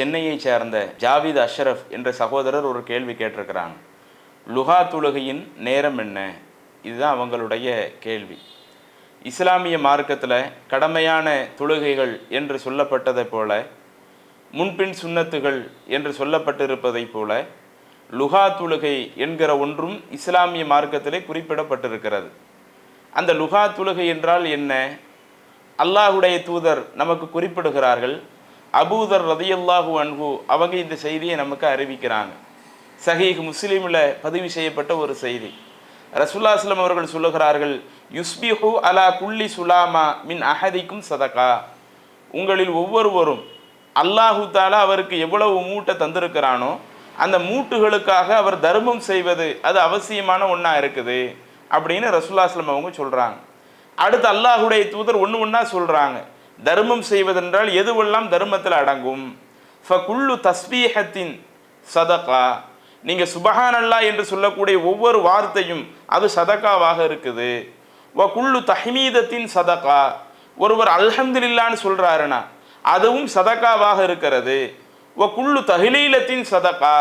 சென்னையை சேர்ந்த ஜாவித் அஷ்ரஃப் என்ற சகோதரர் ஒரு கேள்வி கேட்டிருக்கிறாங்க லுகா தொழுகையின் நேரம் என்ன? இதுதான் அவங்களுடைய கேள்வி. இஸ்லாமிய மார்க்கத்தில் கடமையான தொழுகைகள் என்று சொல்லப்பட்டதைப் போல முன்பின் சுன்னத்துகள் என்று சொல்லப்பட்டிருப்பதைப் போல லுகா தொழுகை என்கிற ஒன்றும் இஸ்லாமிய மார்க்கத்திலே குறிப்பிடப்பட்டிருக்கிறது. அந்த லுகா தொழுகை என்றால் என்ன? அல்லாஹுடைய தூதர் நமக்கு குறிப்பிடுகிறார்கள் அபூதர் ரதியல்லாஹு அன்பு அவங்க இந்த செய்தியை நமக்கு அறிவிக்கிறாங்க. சஹீஹ் முஸ்லீமில் பதிவு செய்யப்பட்ட ஒரு செய்தி. ரசுல்லாஸ்லம் அவர்கள் சொல்லுகிறார்கள் யுஸ்பிஹு அலா குல்லி சுலாமா மின் அஹதிக்கும் சதகா. உங்களில் ஒவ்வொருவரும் அல்லாஹு தாலா அவருக்கு எவ்வளவு மூட்டை தந்திருக்கிறானோ அந்த மூட்டுகளுக்காக அவர் தர்மம் செய்வது அது அவசியமான ஒன்றா இருக்குது அப்படின்னு ரசுல்லாஸ்லம் அவங்க சொல்கிறாங்க அடுத்து அல்லாஹுடைய தூதர் ஒன்று ஒன்றா சொல்கிறாங்க தர்மம் செய்வதென்றால் எதுவெல்லாம் தர்மத்தில் அடங்கும்? ஃபகுல்லு தஸ்பீஹத்தின் சதகா. நீங்கள் சுபஹானல்லா என்று சொல்லக்கூடிய ஒவ்வொரு வார்த்தையும் அது சதகாவாக இருக்குது. வ குல்லு தஹ்மீதத்தின் சதகா. ஒருவர் அல்ஹம்துலில்லான்னு சொல்கிறாருன்னா அதுவும் சதகாவாக இருக்கிறது. வ குல்லு தஹிலீலத்தின் சதகா.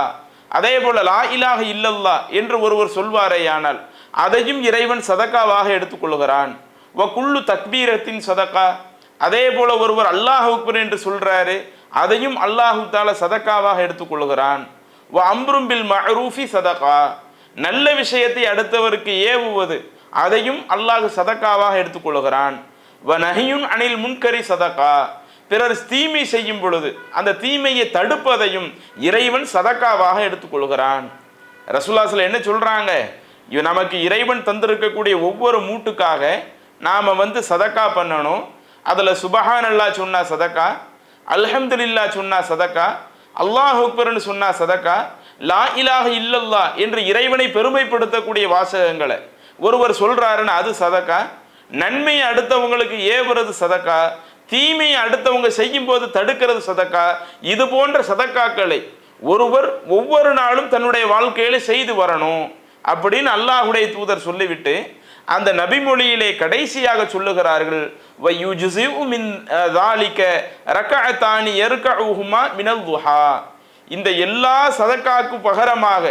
அதே போல லா இலாக இல்லல்லா என்று ஒருவர் சொல்வாரேயானால் அதையும் இறைவன் சதக்காவாக எடுத்துக்கொள்கிறான். வ குல்லு தக்பீரத்தின் சதகா. அதே போல ஒருவர் அல்லாஹ் அக்பர் என்று சொல்றாரு அதையும் அல்லாஹு தால சதக்காவாக எடுத்துக்கொள்கிறான். வ அம்ரும் பில் மஅரூஃபி சதகா. நல்ல விஷயத்தை அடுத்தவருக்கு ஏவுவது அதையும் அல்லாஹ் சதக்காவாக எடுத்துக்கொள்கிறான். வ நஹியுன் அனில் முன்கரி சதகா. பிறர் தீமை செய்யும் பொழுது அந்த தீமையை தடுப்பதையும் இறைவன் சதக்காவாக எடுத்துக்கொள்கிறான். ரசுல்லாசில் என்ன சொல்கிறாங்க நமக்கு இறைவன் தந்திருக்கக்கூடிய ஒவ்வொரு மூட்டுக்காக நாம் வந்து சதக்கா பண்ணணும் அதில் சுபஹான் அல்லாஹ் சொன்னா சதக்கா அல்ஹம்துல்லா சொன்னா சதக்கா அல்லாஹ் அக்பர்னு சொன்னா சதக்கா லா இலாஹ இல்லல்லா என்று இறைவனை பெருமைப்படுத்தக்கூடிய வாசகங்களை ஒருவர் சொல்றாருன்னு அது சதக்கா. நன்மையை அடுத்தவங்களுக்கு ஏவுறது சதக்கா. தீமையை அடுத்தவங்க செய்யும் போது தடுக்கிறது சதக்கா. இது போன்ற சதக்காக்களை ஒருவர் ஒவ்வொரு நாளும் தன்னுடைய வாழ்க்கையில செய்து வரணும் அப்படின்னு அல்லாஹுடைய தூதர் சொல்லிவிட்டு அந்த நபிமொழியிலே கடைசியாக சொல்லுகிறார்கள் மின் தாலிக்க இந்த எல்லா சதக்காக்கு பகரமாக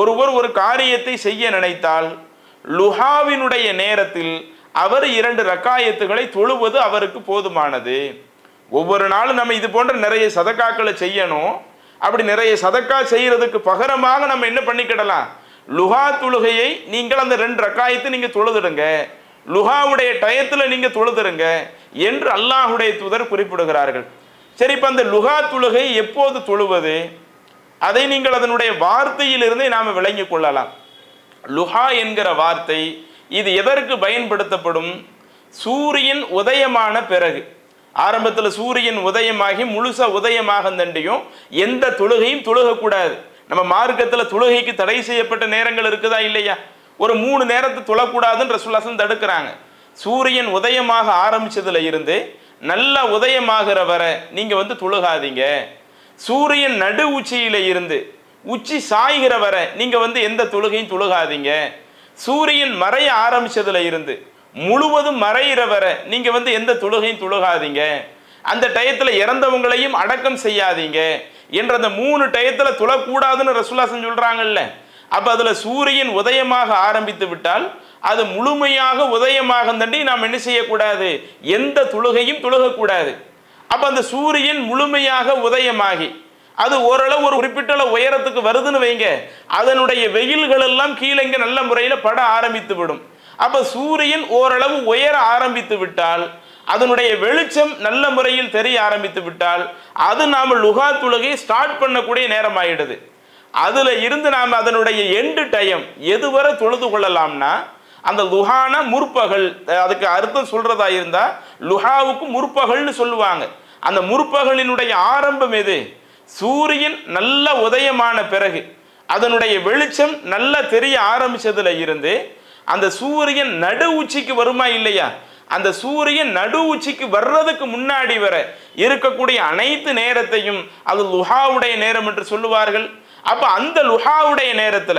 ஒருவர் ஒரு காரியத்தை செய்ய நினைத்தால் லுஹாவினுடைய நேரத்தில் அவர் இரண்டு ரக்காயத்துகளை தொழுவது அவருக்கு போதுமானது. ஒவ்வொரு நாளும் நம்ம இது போன்ற நிறைய சதக்காக்களை செய்யணும். அப்படி நிறைய சதக்கா செய்யறதுக்கு பகரமாக நம்ம என்ன பண்ணிக்கிடலாம்? லுஹா தொழுகையை நீங்கள் அந்த ரெண்டு ரக்காயத்தை நீங்கள் தொழுதுடுங்க. லுஹாவுடைய டயத்தில் நீங்கள் தொழுதுடுங்க என்று அல்லாஹுடைய தூதர் குறிப்பிடுகிறார்கள். சரி இப்போ அந்த லுஹா தொழுகை எப்போது தொழுவது? அதை நீங்கள் அதனுடைய வார்த்தையிலிருந்தே நாம் விளங்கி கொள்ளலாம். லுஹா என்கிற வார்த்தை இது எதற்கு பயன்படுத்தப்படும்? சூரியன் உதயமான பிறகு. ஆரம்பத்தில் சூரியன் உதயமாகி முழுசா உதயமாக தண்டியும் எந்த தொழுகையும் தொழுகக்கூடாது. நம்ம மார்க்கத்தில் தொழுகைக்கு தடை செய்யப்பட்ட நேரங்கள் இருக்குதா இல்லையா? ஒரு மூணு நேரத்தை தொழக்கூடாதுன்னு ரசூல்லாசன் தடுக்கிறாங்க. சூரியன் உதயமாக ஆரம்பிச்சதுல இருந்து நல்லா உதயமாகிற வரை நீங்கள் வந்து தொழுகாதீங்க சூரியன் நடு உச்சியில இருந்து உச்சி சாய்கிற வரை நீங்கள் வந்து எந்த தொழுகையும் தொழுகாதீங்க சூரியன் மறைய ஆரம்பிச்சதுல இருந்து முழுவதும் மறையிற வரை நீங்கள் வந்து எந்த தொழுகையும் தொழுகாதீங்க அந்த டயத்தில் இறந்தவங்களையும் அடக்கம் செய்யாதீங்க என்ற அந்த மூணு டயத்தில் துளக்கூடாதுன்னு ரசுல்லாசன் சொல்கிறாங்கல்ல அப்போ அதில் சூரியன் உதயமாக ஆரம்பித்து விட்டால் அது முழுமையாக உதயமாக தண்டி நாம் என்ன செய்யக்கூடாது? எந்த துளுகையும் துழுகக்கூடாது அப்போ அந்த சூரியன் முழுமையாக உதயமாகி அது ஓரளவு ஒரு குறிப்பிட்ட உயரத்துக்கு வருதுன்னு வைங்க. அதனுடைய வெயில்கள் எல்லாம் கீழே இங்கே நல்ல முறையில் பட ஆரம்பித்து விடும். அப்போ சூரியன் ஓரளவு உயர ஆரம்பித்து விட்டால் அதனுடைய வெளிச்சம் நல்ல முறையில் தெரிய ஆரம்பித்து விட்டால் அது நாம் லுகா உலகை ஸ்டார்ட் பண்ணக்கூடிய நேரம் ஆயிடுது அதில் இருந்து நாம் அதனுடைய எண்டு டைம் எதுவரை தொழுது கொள்ளலாம்னா அந்த லுஹான முற்பகல் அதுக்கு அர்த்தம் சொல்றதா இருந்தா லுஹாவுக்கு முற்பகல்னு சொல்லுவாங்க. அந்த முற்பகலினுடைய ஆரம்பம் எது? சூரியன் நல்ல உதயமான பிறகு அதனுடைய வெளிச்சம் நல்லா தெரிய ஆரம்பிச்சதுல இருந்து அந்த சூரியன் நடு உச்சிக்கு வருமா இல்லையா? அந்த சூரியன் நடு உச்சிக்கு வர்றதுக்கு முன்னாடி வர இருக்கக்கூடிய அனைத்து நேரத்தையும் அது லுஹாவுடைய நேரம் என்று சொல்லுவார்கள். அப்ப அந்த லுஹாவுடைய நேரத்துல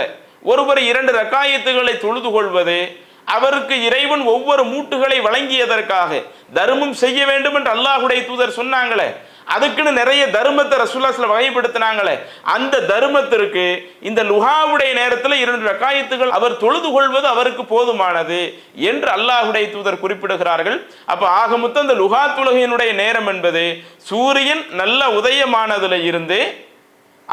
ஒருவர் இரண்டு ரக்காயத்துகளை தொழுது கொள்வது அவருக்கு இறைவன் ஒவ்வொரு மூட்டுகளை வழங்கியதற்காக தர்மம் செய்ய வேண்டும் என்று அல்லாஹுடைய தூதர் சொன்னாங்களே. அதுக்குன்னு நிறைய தர்மத்தை ரசூல்லாஸ்ல வகைப்படுத்தினாங்களே. அந்த தர்மத்திற்கு இந்த லுஹாவுடைய நேரத்தில் இரண்டு ரக்காயத்துகள் அவர் தொழுது கொள்வது அவருக்கு போதுமானது என்று அல்லாஹுடைய தூதர் குறிப்பிடுகிறார்கள். அப்ப ஆக மொத்தம் இந்த லுஹா துலகையினுடைய நேரம் என்பது சூரியன் நல்ல உதயமானதுல இருந்து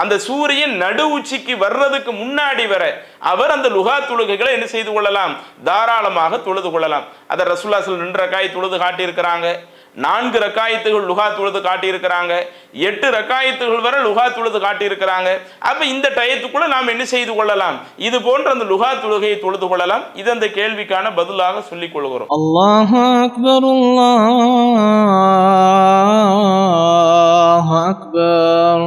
அந்த சூரியன் நடு உச்சிக்கு வர்றதுக்கு முன்னாடி வர அவர் அந்த லுகா தொழுகைகளை என்ன செய்து கொள்ளலாம்? தாராளமாக தொழுது கொள்ளலாம். அதை ரசூல்லாசல் ரெண்டு காய் தொழுது காட்டியிருக்கிறாங்க. நான்கு ரக்காயத்துகள் லுகா தொழுது காட்டியிருக்கிறாங்க. எட்டு ரக்காயத்துகள் வரை லுகா தொழுது காட்டியிருக்கிறாங்க. அப்போ இந்த டயத்துக்குள்ள நாம் என்ன செய்து கொள்ளலாம்? இது போன்ற அந்த லுகா தொழுகையை தொழுது கொள்ளலாம். இது அந்த கேள்விக்கான பதிலாக சொல்லிக் கொள்கிறோம். அல்லாஹ் அக்பர் அல்லாஹ் அக்பர்.